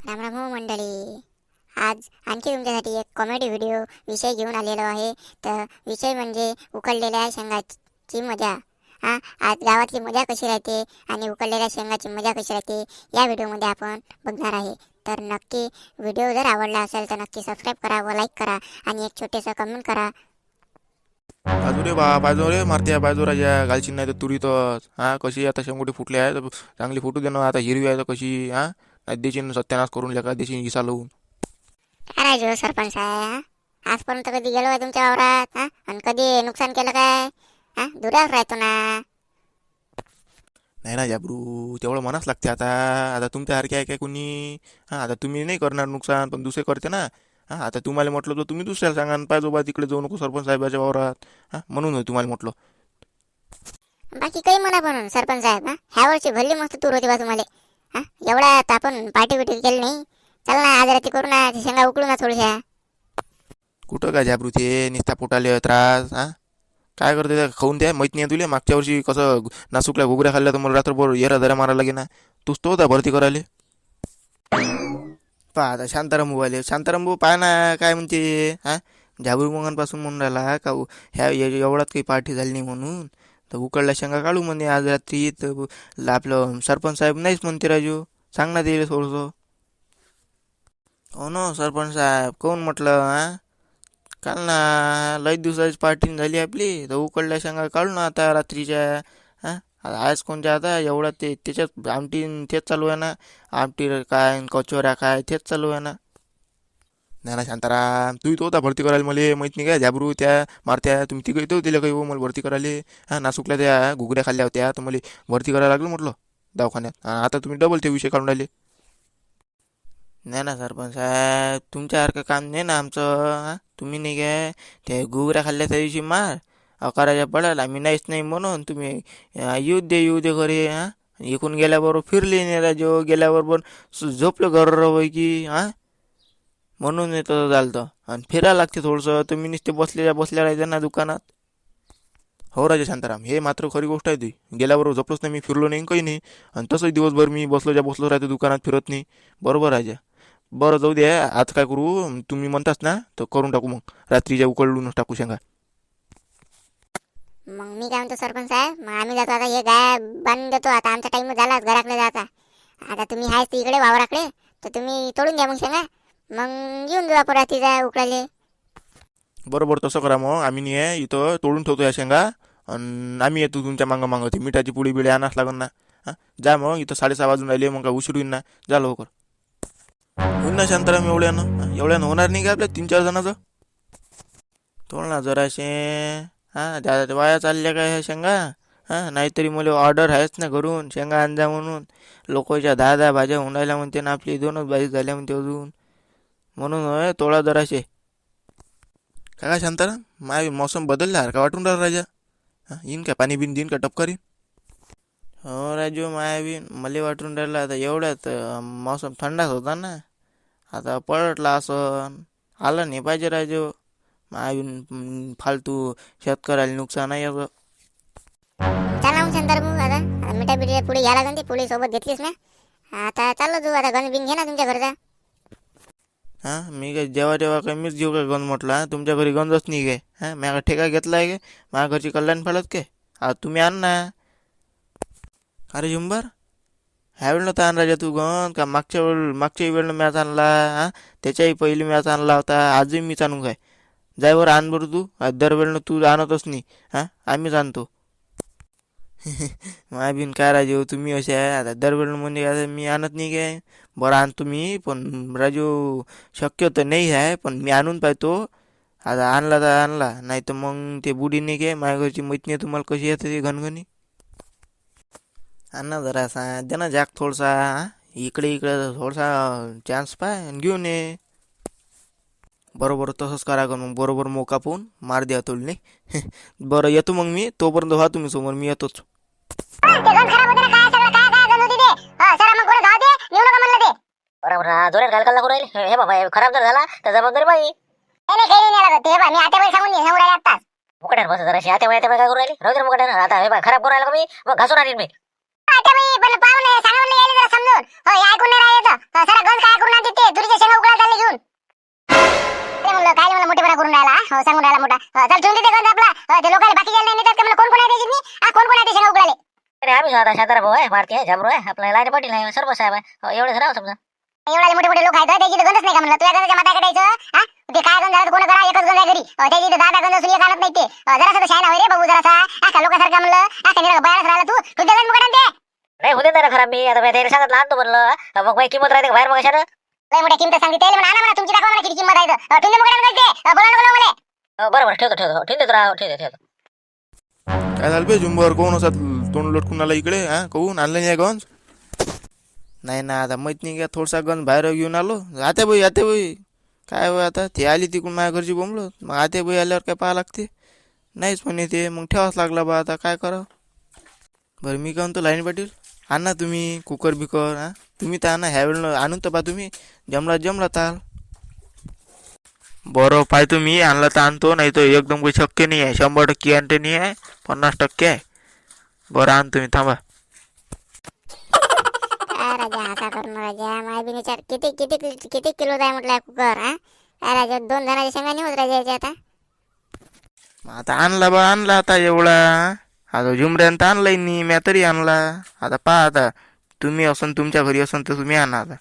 रामराम हो मंडळी आज आणखी तुमच्यासाठी एक कॉमेडी व्हिडिओ विषय घेऊन आलेलो आहे. तर विषय म्हणजे उकडलेल्या शेंगाची मजा. हा आज गावातली मजा कशी राहते आणि उकडलेल्या शेंगाची मजा कशी राहते या व्हिडिओमध्ये आपण बघणार आहे. तर नक्की व्हिडिओ जर आवडला असेल तर नक्की सबस्क्राईब करा व लाईक करा आणि एक छोटेसं कमेंट करा. बाजू रे बा बाजू रे मारते बाजू राजा घालशील नाही तर तुरीतच हा कशी आता शेंगोटी फुटली आहे तर चांगली फुटू दे ना आता हिरवी आहे तर कशी हा? देशील सत्यानाश करून लेका देशील इसा लावून. काय राजू सरपंच आहे? आजपर्यंत कधी गेलो आहे तुमच्या वावरात हा? आणि कधी नुकसान केलं काय? हा? दुराच राहतो ना. नाही ना जाबरू तेवढं मनाच लागते आता. आता तुमच्यासारखे आहे काय कोणी? हा आता तुम्ही नाही करणार नुकसान पण दुसरे करते ना. हा आता तुम्हाला म्हटलं तर तुम्ही दुसऱ्याला सांगा पाहिजे बा तिकडे जाऊ नको सरपंच साहेबाच्या वावरात. हा म्हणून तुम्हाला म्हटलं. बाकी काही म्हणा पण सरपंच साहेब हा? ह्या वर्षी भल्ली मस्त तूर होती बा तुम्हाला. हा? एवढ्यात आपण पार्टी बिटी केली नाही. चल ना आज रात्री करू ना शेंगा उकळू ना थोडशा. कुठं काय जाबरू ते? निस्ता पोटाले त्रास हा? काय करते खाऊन द्या माहीत नाही तुले. मागच्या वर्षी कसं नासुकला घुगऱ्या खाल्ल्या तर मला रात्रभर येरा दरा मारायला लागे ना. तूच तो होता भरती करायला. पहा आता शांताराम भाऊ आले. शांताराम भाऊ पाहा ना काय म्हणते हा? झाबरू मंगांपासून म्हणून राहिला का ह्या एवढ्यात काही पार्टी झाली नाही म्हणून? तर उकडल्या शेंगा काढू म्हणे. आज रात्री तर आपलं सरपंच साहेब नाहीच म्हणते राजू. सांग ना ते थोडंसं. हो ना सरपंच साहेब. कोण म्हटलं हा? काल ना लई दिवसाची पार्टी झाली आपली. तर उकडल्या शेंगा काढू ना आता रात्रीच्या. हा? आज कोणत्या आता? एवढा ते त्याच्यात आमटी तेच चालू आहे ना. आमटी काय कचोऱ्या काय तेच चालू आहे ना. ना शांताराम तू इथं होता भरती करायला मला माहीत नाही काय जाबरू त्या मारत्या तुम्ही तिकडे येतो दिलं काही हो मला भरती करायला. हा नासुकल्या त्या घुगऱ्या खाल्ल्या होत्या तर मला भरती करायला लागलं म्हटलं दवाखान्यात. आता तुम्ही डबल ते विषय काढून राहिले. नाही ना सरपंच साहेब तुमच्यासारखं काम नाही ना आमचं हां? तुम्ही नाही काय ते घुगऱ्या खाल्ल्या त्या दिवशी मार अकराच्या पडायला आम्ही नाहीच नाही म्हणून तुम्ही येऊ दे येऊ दे घरी हा? इकून गेल्याबरोबर फिरले नाही राजो गेल्याबरोबर झोपलं झोपलं की हा? म्हणून हे झालं आणि फिरायला लागते थोडंसं. तुम्ही नुसते बसलेल्या बसल्या राहायचं ना दुकानात. हो राजा शांताराम हे मात्र खरी गोष्ट आहे ती. गेल्याबरोबर झोपलोच नाही मी फिरलो नाही काही नाही. आणि तसंही दिवसभर मी बसलो ज्या बसलो राहतो दुकानात फिरत नाही. बरोबर राजा. बरं जाऊ दे आज काय करू? तुम्ही म्हणताच ना तर करून टाकू मग. रात्रीच्या उकळूनच टाकू शेंगा. मग मी काय म्हणतो सरपंच साहेब? मग आम्ही जातो आता हे गाय बांधून देतो. आता आमचा टाईम झालाच घराकडे जाता आता तुम्ही आहेच ते इकडे वावराकडे. तर तुम्ही तोडून घ्या मग शेंगा. मग येऊन जाऊ आपण रात्रीचा उकळाले. बरोबर तसं करा मग. आम्ही नाही आहे इथं तोडून ठेवतो या शेंगा. आणि आम्ही येतो तुमच्या मागं मागं. मिठाची पुडी बिडी आणास लागन ना. हां? जा मग इथं साडेसहा वाजून राहिले मग काय उशीर होईन ना. जा लवकर. होईन ना शांताराम एवढ्यानं? हा, एवढ्यानं होणार नाही का आपल्या तीन चार जणाचं? तोड ना जराशे. हा? त्या वाया चालल्या काय ह्या शेंगा? हा? नाहीतरी मला ऑर्डर आहेच ना घरून. शेंगा आणजा म्हणून. लोकांच्या दहा दहा भाज्या होऊन राहिल्या म्हणते ना आपली. दोनच भाजी झाल्या म्हणते अजून. म्हणून होय तोडा जराशे. काय काय शांताराम माय मौसम बदलला का? वाटून राहिला राजा. हा येईन का? पाणी बिन देईन का? टपकारीन? हो राजू माया बिन. मला वाटून राहिलं आता एवढ्यात मौसम थंडाच होता ना. आता पलटला असं आलं नाही पाहिजे राजू. माया बिन फालतू शेतकऱ्याला नुकसान आहे असं चला मग शंकर भाऊ आता. मिठा पुढे घ्या लागून ती. पुढे सोबत घेतलीस ना. आता चाललो तू आता गण बिन घे ना तुमच्या घरचा. हा मी काय जेव्हा जेव्हा काय मीच घेऊ काय गंज म्हटला तुमच्या घरी गंजच नाही काय? हा? मी काय ठेका घेतला आहे काय? माझ्या घरची कल्याण फाळत काय? हा तुम्ही आण ना. अरे झुंबर ह्या वेळेला तर आणला तू गण? का मागच्या वेळ मागच्याही वेळेला मॅच आणला हा? त्याच्याही पहिली मॅच आणला होता आजही मीच आणू काय? जायवर आण बरं तू. दरवेळेला तू आणतच नाही हा? आम्हीच आणतो. माय बिन काय राजू तुम्ही असे आहे. आता दरवेळेला म्हणजे आता मी आणत नाही काय. बरं आणतो मी पण राजू शक्य तर नाही आहे पण मी आणून पाहतो. आता आणला तर आणला नाही तर मग ते बुडी नाही काय. माझ्या घरची तुम्हाला कशी येते ते घनघणी आण ना जरा असा दे ना जाग थोडसा इकडे इकडे थोडासा चान्स पाय आणि घेऊन ये. बरोबर तसंच करा का मग. बरोबर मोका पाहून मार द्या तोडले बरं येतो मग मी. तोपर्यंत व्हा तुम्ही समोर. मी येतोच. ते गण खराब होते ना काय सगळं काय काय गण होती ते? हा सर मग कोणी जाऊ दे. नेऊ नका म्हणलं ते. बरोबर हा जोरात घाल कल्ला करू राहिले. हे बाबा हे खराब जर झाला तर जबाबदारी बाई नाही नाही काही नाही लागत. ते बा मी आता सांगून सांगून मुकट्यावर बस जरा काय करू राहिले? राहू दे मुकट्यावर आता हे खराब करू राहिला का मी. मग घासून आणीन मी. आता मी पण पाहून सांगा म्हणलं यायला जरा समजून. हो ऐकून नाही राहिले तर. सर गण काय करून सांगून राहिला मोठा. चल ठेवून देते आपला. ते लोकांना बाकी गेले नाही कोण कोण आहे कोण कोण आहे त्याच्या अरे आम्ही आता शातारा भाऊ आहे भारती आहे आहे. आपला लाइट पाटील आहे सर्व साहेब आहे. हो, एवढंच राव समजा. एवढे मोठे मोठे लोक आहेत हो, त्याची तर नाही का म्हणलं? तुझ्या गंजाच्या माताकडे यायचं ते काय गंज झालं कोण करा? एकच गंज घरी. त्याची तर दहा गंज असून नाही ते. जरासा शायन होय रे बाबू जरासा. हा लोकांसारखा म्हणलं. हा का राहिला तू. तू गंज मुकडे ते नाही होते तर खराब मी. आता त्याला सांगत लहान तो म्हणलं मग किंमत राहते बाहेर मग अशा लय मोठ्या किंमत सांगितली म्हणा म्हणा तुमची दाखवा म्हणा किती किंमत आहे तुम्ही मुकडे बोला नको बोले. बरं बरं ठेवतो ठेवतो हो, ठेवतो राव हो, आहे ठेवतो काय झालं बे जुंबर कोण असा तोंड लटकून आला इकडे हा? कहून आणलं नाही गंज? नाही ना आता माहीत नाही का थोडासा गंज बाहेर घेऊन आलो. आते बाई आते बाई. काय बाई आता? ते आली तिकडून माझ्या घरची बोंबलो. मग आते बाई आल्यावर काय पाहा लागते? नाहीच म्हणे ते. मग ठेवाच लागला बा आता काय करावं? बरं मी काय म्हणतो लाईन पाटील? आणा तुम्ही कुकर बिकर हा? तुम्ही तर आणा ह्या वेळेला आणून तर पा तुम्ही. जमला जमला ताल. बरं पाहतो मी आणला तर आणतो नाही तर एकदम काही शक्य नाही आहे. शंभर टक्के आणते नाही आहे पन्नास टक्के आहे. बरं आणतो मी थांबा. राजा असा करून राजा माय बी विचार किती किती किती किलो आहे म्हटलं कुकर हा? काय राजा दोन जणांच्या शेंगा नाही होत राजा याच्या आता. मग आता आणला बा आणला आता एवढा. आता झुमऱ्यान तर आणलाय नाही म्या तरी आणला. आता पहा आता तुम्ही असन तुमच्या घरी असन तर तुम्ही आणा आता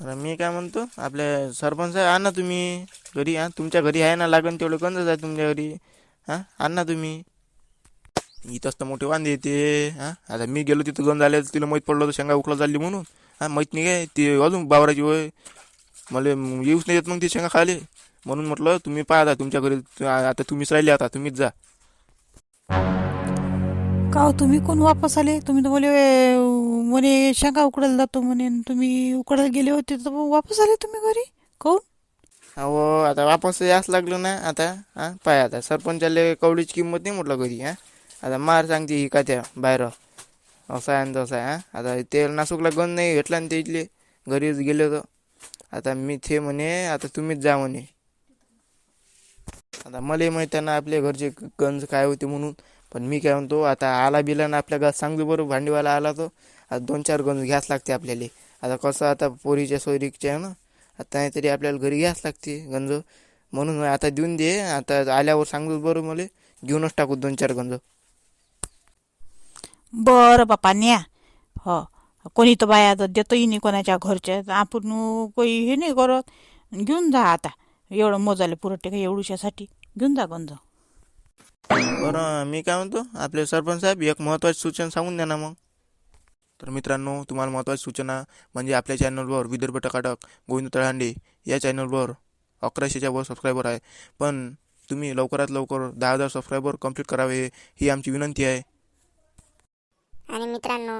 आता मी काय म्हणतो आपल्या सरपंच आहे आणा तुम्ही. घरी हा तुमच्या घरी आहे ना लागण तेवढं गंजच आहे तुमच्या घरी. हां आणा तुम्ही. इथंच तर मोठे वांदे येते. हा आता मी गेलो तिथं गंज आले तिला माहीत पडलं होतं शेंगा उकला चालली म्हणून. हां माहीत नाही काय ती अजून बावराची वय. मला येऊच नाही येत मग ती शेंगा खाले. म्हणून म्हटलं तुम्ही पाहा तुमच्या घरी आता तुम्हीच राहिले आता तुम्हीच जा. का हो तुम्ही कोण वापस आले? तुम्ही तर बोले म्हणे शेंगा उकडायला जातो म्हणे. आणि तुम्ही उकडायला गेले होते तर वापस आले तुम्ही घरी? काऊन अहो आता वापस यास लागलं ना आता हा पाय आता. सरपंचाले कवडीची किंमत नाही म्हटलं घरी हा. आता मार सांगते ही का त्या बाहेर. असं आहे आणि तसं आहे हा. आता तेल नासूकला गंज नाही भेटला ना ते इथले घरीच गेले होतो. आता मी ते म्हणे आता तुम्हीच जा म्हणे. आता मला माहीत आहे ना आपल्या घरचे गंज काय होते म्हणून. पण मी काय म्हणतो आता आला बिला ना आपल्या घरात सांगतो बरं भांडीवाला आला तो. आता दोन चार गंज घ्यास लागते आपल्याला. आता कसं आता पोरीच्या सोयरीच्या आहे ना आता नाहीतरी आपल्याला घरी घ्यास लागते गंज. म्हणून आता देऊन दे आता आल्यावर सांगतो बरं मला घेऊनच टाकू दोन चार गंज. बरं बापा न्या. हो. कोणी तर बाया तर देतही नाही कोणाच्या घरच्या आपण काही हे नाही करत. घेऊन जा आता. एवढं मोजाले पुरटे का एवढूशासाठी. घेऊन जा गंज. बरं मी काय म्हणतो आपले सरपंच साहेब एक महत्त्वाची सूचना सांगून द्या ना मग. तर मित्रांनो तुम्हाला महत्त्वाची सूचना म्हणजे आपल्या चॅनलवर विदर्भ टकाटक गोविंद तळांडे या चॅनलवर अकराशेच्या वर सबस्क्रायबर आहे. पण तुम्ही लवकरात लवकर दहा हजार सबस्क्रायबर कंप्लीट करावे ही आमची विनंती आहे. आणि मित्रांनो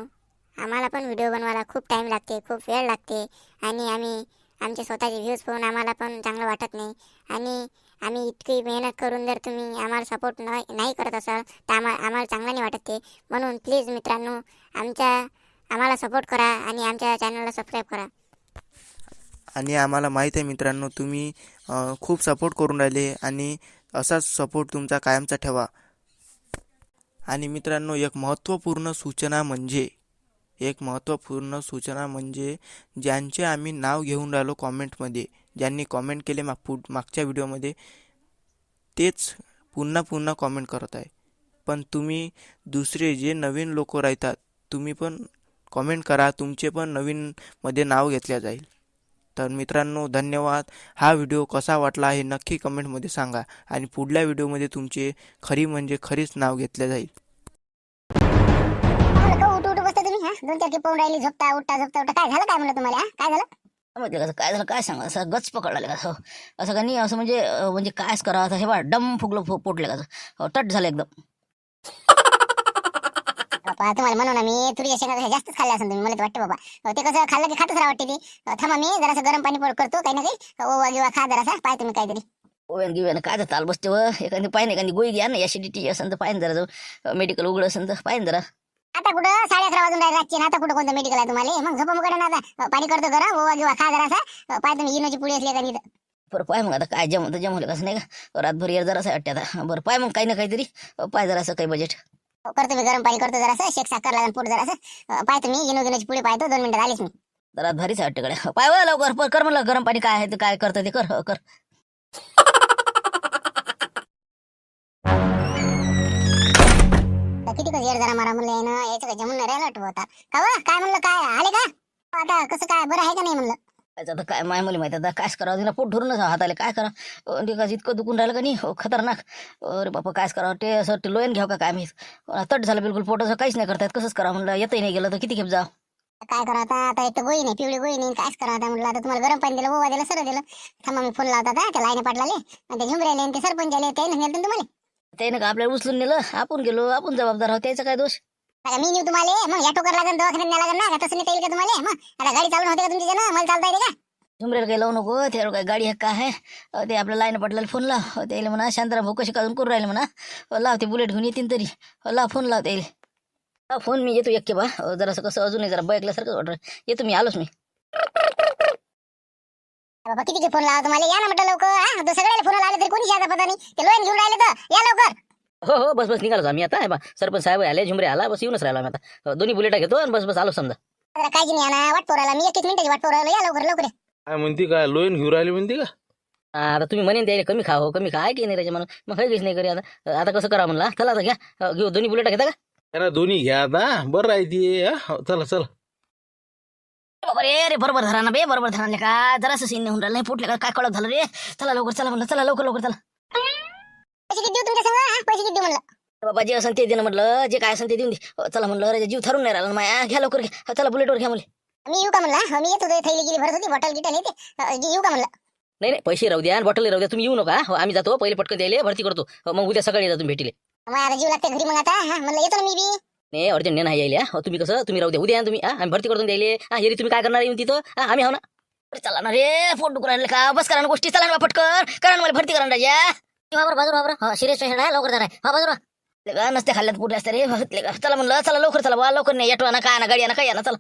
आम्हाला पण व्हिडिओ बनवायला खूप टाईम लागते खूप वेळ लागते आणि आम्ही आमचे स्वतःचे व्ह्यूज पाहून आम्हाला पण चांगलं वाटत नाही. आणि आम्ही इतकी मेहनत करून जर तुम्ही आम्हाला सपोर्ट न नाही करत असाल तर आम्हा आम्हाला चांगलं नाही वाटत ते. म्हणून प्लीज मित्रांनो आमच्या आम्हाला सपोर्ट करा आणि आमच्या चॅनलला सबस्क्राईब करा. आणि आम्हाला माहीत आहे मित्रांनो तुम्ही खूप सपोर्ट करून राहिले आणि असाच सपोर्ट तुमचा कायमचा ठेवा. आणि मित्रांनो एक महत्त्वपूर्ण सूचना म्हणजे एक महत्त्वपूर्ण सूचना म्हणजे ज्यांचे आम्ही नाव घेऊन राहिलो कॉमेंटमध्ये ज्यांनी कॉमेंट केले माग पु मागच्या व्हिडिओमध्ये तेच पुन्हा पुन्हा कॉमेंट करत आहे. पण तुम्ही दुसरे जे नवीन लोक राहतात तुम्ही पण कॉमेंट करा. तुमचे पण नवीनमध्ये नाव घेतल्या जाईल. तर मित्रांनो धन्यवाद. हा व्हिडिओ कसा वाटला हे नक्की कमेंटमध्ये सांगा आणि पुढल्या व्हिडिओमध्ये तुमचे खरी म्हणजे खरीच नाव घेतले जाईल. उठ उठ बसता तुम्ही हा? दोन चार पाहून राहिली झोपता उठता झोपता उठता. काय झालं काय म्हणलं तुम्हाला हा? काय झालं? म्हटलं कसं काय झालं काय सांगा? असं गच पकडलं का? असं असं का नाही असं म्हणजे म्हणजे कायच करावं? असं हे बा डम फुगलं फु पोटलं का. हो, टट झालं एकदम. बाबा तुम्हाला म्हणू ना मी तुरी शेंगा जास्तच खाल्ल्या असेल तुम्ही मला तर वाटतं बाबा. ते कसं खाल्लं की खातच राहा वाटते ती. थांबा मी जरासं गरम पाणी पड- करतो काही ना काही. ओवा किंवा खा जरासा पाय तुम्ही काहीतरी. ओव्यान गिव्यान काय ताल बसते व. एखादी पाहिजे एखादी गोळी घ्या ना ऍसिडिटी असेल तर पाहिजे जरा जाऊ. मेडिकल उघड असेल तर पाहिजे जरा. आता कुठं? साडे अकरा वाजून राहिले रातची. आता कुठं कोणतं मेडिकल आहे तुम्हाला? मग झोपा ना आता. पाणी करतो गरम ओवा किंवा खा जरासा. पाय तुम्ही इनोची पुढे असली एखादी. बरं पाय मग आता काय जम तर जमवलं कसं नाही का? रातभर येर जरासं वाटते आता. बरं पाय मग काही ना काहीतरी. पाय जरासं काही बजेट. करतो मी गरम पाणी करतो जरासं शेक साखर लागेल पुढे जरासं. अहो, पाय तुम्ही इनो गिनोची पुढे पाहतो दोन मिनिटात आलीच मी. जरा भारीच वाटते कडे पाय लवकर कर म्हणलं गरम पाणी काय आहे ते काय करतं ते कर हो, कर. किती कसं जरा मारा म्हणलं यानं यायचं काय जमून नाही राहिलं वाटतं होता का काय म्हणलं काय आले का? आता कसं काय बरं आहे का नाही म्हणलं? त्याचं आता काय माय मुली माहिती आता कायच करावं? तिला पोट धरूनच हाताले. काय करा? ते का इतकं दुखून राहिलं का नाही हो, खतरनाक. अरे बापा कायच करावं? ते असं ते लोयन घ्यावं का काय मी तट झालं बिलकुल पोट असं काहीच नाही करतायत. कसंच करा म्हणलं? येतही नाही गेलं तर किती खेप जा काय करा आता? आता एक तर गोळी नाही पिवळी गोळी नाही कायच करा आता म्हटलं आता तुम्हाला गरम पाणी दिलं ओवा दिलं सरळ दिलं. थांबा मी फोन लावता आता त्या लाईने पाटलाले आणि ते झुमरेले आणि ते सरपंच आले ते नेलं ना तुम्हाला? त्याने का आपल्याला उचलून नेलं? आपण गेलो आपण जबाबदार आहोत त्याचा काय दोष? आता मी नेऊ तुम्हाला मग या टोकर लागेल दवाखान्यात न्याय लागेल ना का तसं नेता येईल का तुम्हाला? मग आता गाडी चालून होते का तुमची जण? मला चालता येते का? झुमरेला काही लावू नको त्यावर काय गाडी आहे का आहे. अ, ते आपल्या लाईन पडलेला फोन लाव. अ, त्याला म्हणा शांताराम भाऊ कशी काढून करून राहिले म्हणा. लाव ते बुलेट घेऊन येतील तरी. लाव फोन लाव त्याला लाव फोन मी येतो एक बा. अ, जरासं कसं अजूनही जरा बैकल्यासारखं वाटत. येतो मी आलोच मी. बाबा कितीचे फोन लावा तुम्हाला? या ना म्हटलं लवकर हा? तो सगळ्याला फोन लावले तरी कोणी याचा पता नाही ते लोन घेऊन राहिले तर. या लवकर. हो हो बस बस निघालो आम्ही आता आहे बा सरपंच साहेब आले झुमरे आला बस येऊनच राहिलो आम्ही आता. दोन्ही बुलेटा घेतो आणि बस बस आलो समजा. जरा काळजी नाही आणा वाट मी मिनिटाची वाट या लवकर लवकर या. काय म्हणते काय लोईन घेऊन राहिली म्हणते का? आता तुम्ही म्हणेन त्याला कमी खा हो कमी खा. आहे की नाही म्हणून मग काही नाही करी आता. आता कसं करा म्हणला? चला आता घ्या. घेऊ दोन्ही बुलेटा घेता का? अरे दोन्ही घ्या आता. बरं आहे ती हा? चला चला. बरोबर रे रे बरोबर धरा ना बे बरोबर धरा का जरासं सीन नाही होऊन राहिलं नाही फुटले का? काय कळत झालं रे? चला लवकर चला म्हणलं. चला लवकर लवकर चला. पैसे किती देऊ तुमच्या संग हा? पैसे किती देऊ म्हणलं? बाबा जे असं ते देणं म्हटलं. जे काय असं ते देऊन दे. अ, चला म्हणलं रे जीव ठरून नाही राहिला ना माया. घ्या लवकर घ्या. अ, चला बुलेटवर घ्या मला. मी येऊ का म्हणला हो, मी येत होतो थैली गेली भरत होती बॉटल गिटल येते. अ, येऊ का म्हणलं? नाही नाही पैसे राहू द्या आणि बॉटल राहू द्या. तुम्ही येऊ नका हो, आम्ही जातो पहिले पटकन द्यायला. भरती करतो. हो, मग उद्या सकाळी जातो भेटीले. आता जीव लागते घरी मग आता हा? म्हणलं येतो ना मी बी. नाही अर्जंट नाही यायला. हो, तुम्ही कसं तुम्ही राहू द्या. उद्या या तुम्ही हा? आम्ही भरती करतो द्यायले. हा येरी तुम्ही काय करणार येऊन तिथं? हा आम्ही हो ना. अरे चला ना रे दुखून राहिले का? बस करा ना गोष्टी. चला ना बा पटकन. करा ना मला भरती करा ना राजा. बाबर हो, लवकर जरा हो, नसते खाल्ल्यात पुढे असते रे चला म्हणलं चला लवकर चला बा लवकर नाही येतो ना काय ना गाडी ना काय ना चला.